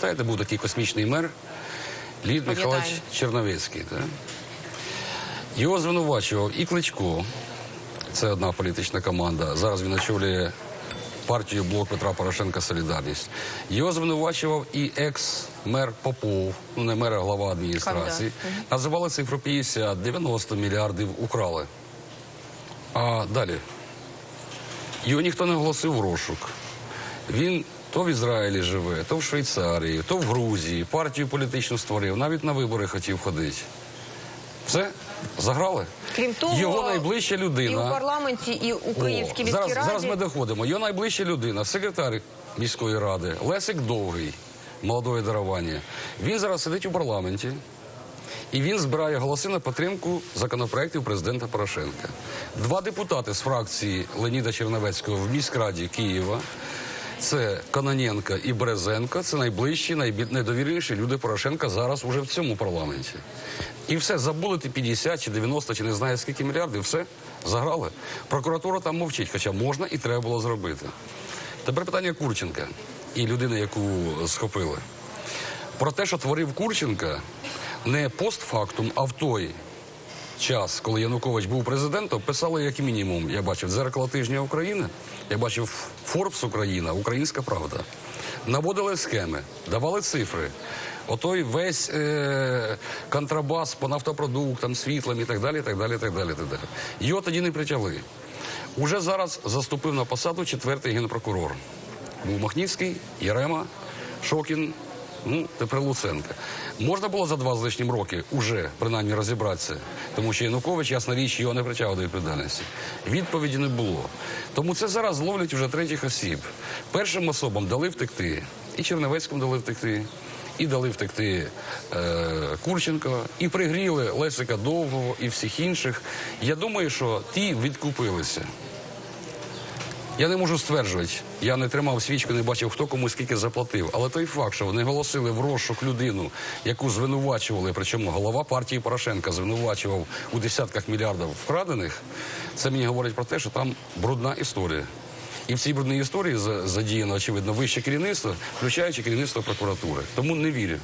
Пам'ятаєте, був такий космічний мер Лід Михайлович Черновецький. Так? Його звинувачував і Кличко, це одна політична команда. Зараз він очолює партію Блок Петра Порошенка Солідарність. Його звинувачував і екс-мер Попов, ну не мер, а глава адміністрації. Називали цифру 50, 90 мільярдів украли. А далі. Його ніхто не оголосив в розшук. Він то в Ізраїлі живе, то в Швейцарії, то в Грузії, партію політичну створив, навіть на вибори хотів ходити. Все, заграли. Крім того, його найближча і людина. у парламенті, і у Українській О, міській зараз, раді. зараз ми доходимо. Його найближча людина, секретар міської ради Лесик Довгий, молодої дарування. Він зараз сидить у парламенті. І він збирає голоси на підтримку законопроєктів президента Порошенка. Два депутати з фракції Леоніда Черновецького в міськраді Києва. Це Кононенко і Березенко. Це найближчі, найдовірніші люди Порошенка зараз уже в цьому парламенті. І все, забули ті 50 чи 90, чи не знаю скільки мільярдів, все, заграли. Прокуратура там мовчить, хоча можна і треба було зробити. Тепер питання Курченка і людини, яку схопили. Про те, що творив Курченка, не постфактум, а в той час, коли Янукович був президентом, писали як мінімум. Я бачив дзеркало тижня України, я бачив Форбс Україна, Українська Правда. Наводили схеми, давали цифри. Отой весь е- контрабас по нафтопродуктам, світлам і так далі, так далі, так далі, так далі. Його тоді не притягли. Уже зараз заступив на посаду четвертий генпрокурор. Був Махніцький, Єрема, Шокін, ну, тепер Луценка. Можна було за два з лишнім роки уже принаймні розібратися, тому що Янукович, ясна річ, його не притягав до відповідальності. Відповіді не було. Тому це зараз ловлять уже третіх осіб. Першим особам дали втекти, і Черновецькому дали втекти. І дали втекти е, Курченко, і пригріли Лесика Довгого і всіх інших. Я думаю, що ті відкупилися. Я не можу стверджувати, я не тримав свічку, не бачив, хто кому скільки заплатив. Але той факт, що вони голосили в розшук людину, яку звинувачували, причому голова партії Порошенка звинувачував у десятках мільярдів вкрадених, це мені говорить про те, що там брудна історія. І в цій брудній історії за- задіяно, очевидно, вище керівництво, включаючи керівництво прокуратури. Тому не вірю.